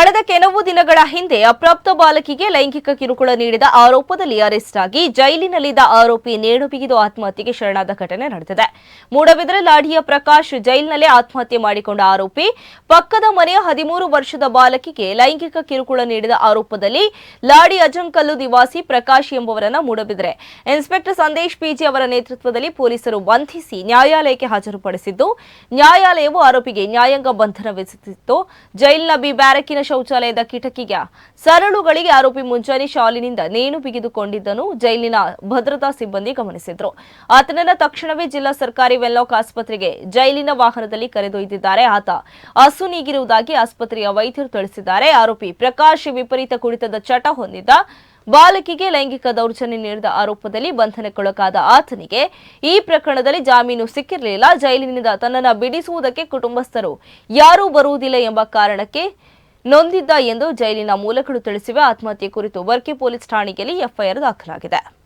ಕಳೆದ ಕೆಲವು ದಿನಗಳ ಹಿಂದೆ ಅಪ್ರಾಪ್ತ ಬಾಲಕಿಗೆ ಲೈಂಗಿಕ ಕಿರುಕುಳ ನೀಡಿದ ಆರೋಪದಲ್ಲಿ ಅರೆಸ್ಟ್ ಆಗಿ ಜೈಲಿನಲ್ಲಿದ್ದ ಆರೋಪಿ ನೇಣು ಬಿಗಿದು ಆತ್ಮಹತ್ಯೆಗೆ ಶರಣಾದ ಘಟನೆ ನಡೆದಿದೆ. ಮೂಡಬಿದ್ರೆ ಲಾಡಿಯ ಪ್ರಕಾಶ್ ಜೈಲಿನಲ್ಲೇ ಆತ್ಮಹತ್ಯೆ ಮಾಡಿಕೊಂಡ ಆರೋಪಿ, ಪಕ್ಕದ ಮನೆಯ ಹದಿಮೂರು ವರ್ಷದ ಬಾಲಕಿಗೆ ಲೈಂಗಿಕ ಕಿರುಕುಳ ನೀಡಿದ ಆರೋಪದಲ್ಲಿ ಲಾಡಿ ಅಜಂಕಲ್ಲು ನಿವಾಸಿ Prakash ಎಂಬುವರನ್ನ Moodbidri. Inspector Sandesh P G ನೇತೃತ್ವದಲ್ಲಿ ಪೊಲೀಸರು ಬಂಧಿಸಿ ನ್ಯಾಯಾಲಯಕ್ಕೆ ಹಾಜರುಪಡಿಸಿದ್ದು, ನ್ಯಾಯಾಲಯವು ಆರೋಪಿಗೆ ನ್ಯಾಯಾಂಗ ಬಂಧನ ವಿಧಿಸಿತ್ತು ಜೈಲಿನ ಬಿ ಬ್ಯಾರಕಿನ ಶೌಚಾಲಯದ ಕಿಟಕಿಗೆ ಸರಳುಗಳಿಗೆ ಆರೋಪಿ ಮುಂಜಾನೆ ಶಾಲಿನಿಂದ ನೇಣು ಬಿಗಿದುಕೊಂಡಿದ್ದನ್ನು ಜೈಲಿನ ಭದ್ರತಾ ಸಿಬ್ಬಂದಿ ಗಮನಿಸಿದ್ರು. ಆತನನ್ನ ತಕ್ಷಣವೇ ಜಿಲ್ಲಾ ಸರ್ಕಾರಿ ವೆನ್ಲಾಕ್ ಆಸ್ಪತ್ರೆಗೆ ಜೈಲಿನ ವಾಹನದಲ್ಲಿ ಕರೆದೊಯ್ದಿದ್ದಾರೆ. ಆತ ಹಸು ನೀಗಿರುವುದಾಗಿ ಆಸ್ಪತ್ರೆಯ ವೈದ್ಯರು ತಿಳಿಸಿದ್ದಾರೆ. ಆರೋಪಿ ಪ್ರಕಾಶ್ ವಿಪರೀತ ಕುಡಿತದ ಚಟ ಹೊಂದಿದ್ದ. ಬಾಲಕಿಗೆ ಲೈಂಗಿಕ ದೌರ್ಜನ್ಯ ನೀಡಿದ ಆರೋಪದಲ್ಲಿ ಬಂಧನಕ್ಕೊಳಗಾದ ಆತನಿಗೆ ಈ ಪ್ರಕರಣದಲ್ಲಿ ಜಾಮೀನು ಸಿಕ್ಕಿರಲಿಲ್ಲ. ಜೈಲಿನಿಂದ ತನ್ನನ್ನು ಬಿಡಿಸುವುದಕ್ಕೆ ಕುಟುಂಬಸ್ಥರು ಯಾರೂ ಬರುವುದಿಲ್ಲ ಎಂಬ ಕಾರಣಕ್ಕೆ ನೊಂದಿದ್ದ ಎಂದು ಜೈಲಿನ ಮೂಲಗಳು ತಿಳಿಸಿವೆ. ಆತ್ಮಹತ್ಯೆ ಕುರಿತು ವರ್ಕಿ ಪೊಲೀಸ್ ಠಾಣೆಯಲ್ಲಿ ಎಫ್ಐಆರ್ ದಾಖಲಾಗಿದೆ.